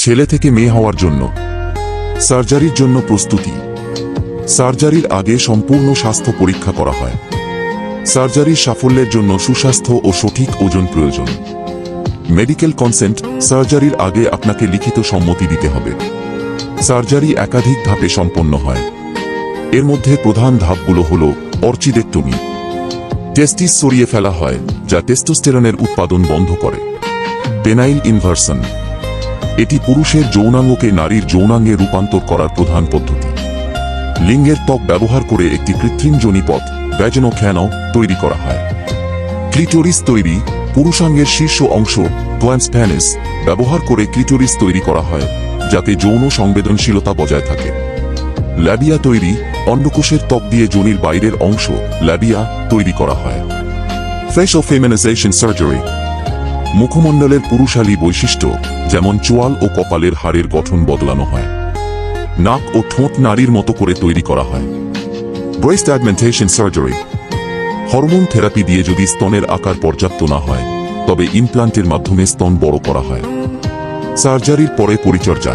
ছেলে থেকে মেয়ে হওয়ার জন্য। সার্জারির জন্য প্রস্তুতি। সার্জারির আগে সম্পূর্ণ স্বাস্থ্য পরীক্ষা করা হয়। সার্জারির সাফল্যের জন্য সুস্বাস্থ্য ও সঠিক ওজন প্রয়োজন। মেডিকেল কনসেন্ট, সার্জারির আগে আপনাকে লিখিত সম্মতি দিতে হবে। সার্জারি একাধিক ধাপে সম্পন্ন হয়। এর মধ্যে প্রধান ধাপগুলো হল অর্চিডেক্টমি। টেস্টিস সরিয়ে ফেলা হয়, যা টেস্টোস্টেরনের উৎপাদন বন্ধ করে। পেনাইল ইনভার্সন এটি পুরুষের যৌনাঙ্গকে নারীর যৌনাঙ্গে রূপান্তর করার প্রধান পদ্ধতি। লিঙ্গের ত্বক ব্যবহার করে একটি কৃত্রিম জনিপথ ভ্যাজনোখ্যানও তৈরি করা হয়। ক্লিটোরিস তৈরি, পুরুষাঙ্গের শীর্ষ অংশ প্যানিস ব্যবহার করে ক্লিটোরিস তৈরি করা হয়, যাতে যৌন সংবেদনশীলতা বজায় থাকে। ল্যাবিয়া তৈরি, অন্ডকোষের ত্বক দিয়ে যোনির বাইরের অংশ, ল্যাবিয়া তৈরি করা হয়। ফেশো ফেমিনাইজেশন সার্জারি মুখমণ্ডলের পুরুষালী বৈশিষ্ট্য যেমন চোয়াল ও কপালের হাড়ের গঠন বদলানো হয়। নাক ও ঠোঁট নারীর মতো করে তৈরি করা হয়। Breast augmentation surgery hormone therapy দিয়ে যদি স্তনের আকার পর্যাপ্ত না হয়, তবে ইমপ্লান্টের মাধ্যমে স্তন বড় করা হয়। সার্জারির পরে পরিচর্যা।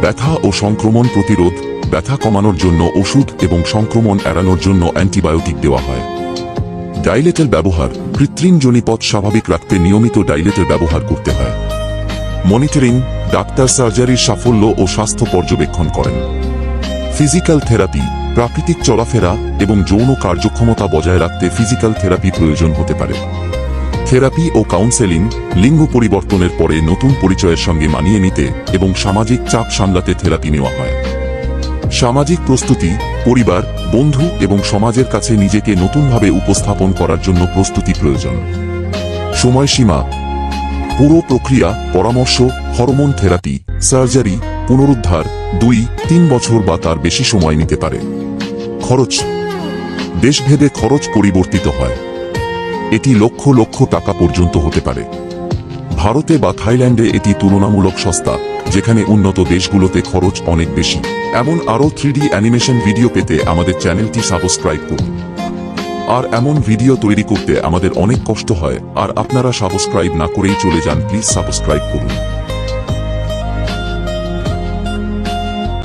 ব্যথা ও সংক্রমণ প্রতিরোধ, ব্যথা কমানোর জন্য ওষুধ এবং সংক্রমণ এড়ানোর জন্য অ্যান্টিবায়োটিক দেওয়া হয়। ডাইলেটের ব্যবহার কৃত্রিম জনিপথ স্বাভাবিক রাখতে নিয়মিত ডাইলেটের ব্যবহার করতে হয়। মনিটরিং, ডাক্তার সার্জারির সাফল্য ও স্বাস্থ্য পর্যবেক্ষণ করেন। ফিজিক্যাল থেরাপি, প্রাকৃতিক চলাফেরা এবং যৌন কার্যক্ষমতা বজায় রাখতে ফিজিক্যাল থেরাপি প্রয়োজন হতে পারে। থেরাপি ও কাউন্সেলিং লিঙ্গ পরিবর্তনের পরে নতুন পরিচয়ের সঙ্গে মানিয়ে নিতে এবং সামাজিক চাপ সামলাতে থেরাপি নেওয়া হয়। সামাজিক প্রস্তুতি, পরিবার, বন্ধু এবং সমাজের কাছে নিজেকে নতুনভাবে উপস্থাপন করার জন্য প্রস্তুতি প্রয়োজন। সময়সীমা। পুরো প্রক্রিয়া, পরামর্শ, হরমোন থেরাপি, সার্জারি, পুনরুদ্ধার, দুই, তিন বছর বা তার বেশি সময় নিতে পারে। খরচ। দেশভেদে খরচ পরিবর্তিত হয়। এটি লক্ষ লক্ষ টাকা পর্যন্ত হতে পারে। ভারতে বা থাইল্যান্ডে এটি তুলনামূলক সস্তা, যেখানে উন্নত দেশগুলোতে খরচ অনেক বেশি। এমন আরও থ্রিডি অ্যানিমেশন ভিডিও পেতে আমাদের চ্যানেলটি সাবস্ক্রাইব করুন। আর এমন ভিডিও তৈরি করতে আমাদের অনেক কষ্ট হয়, আর আপনারা সাবস্ক্রাইব না করেই চলে যান, প্লিজ সাবস্ক্রাইব করুন।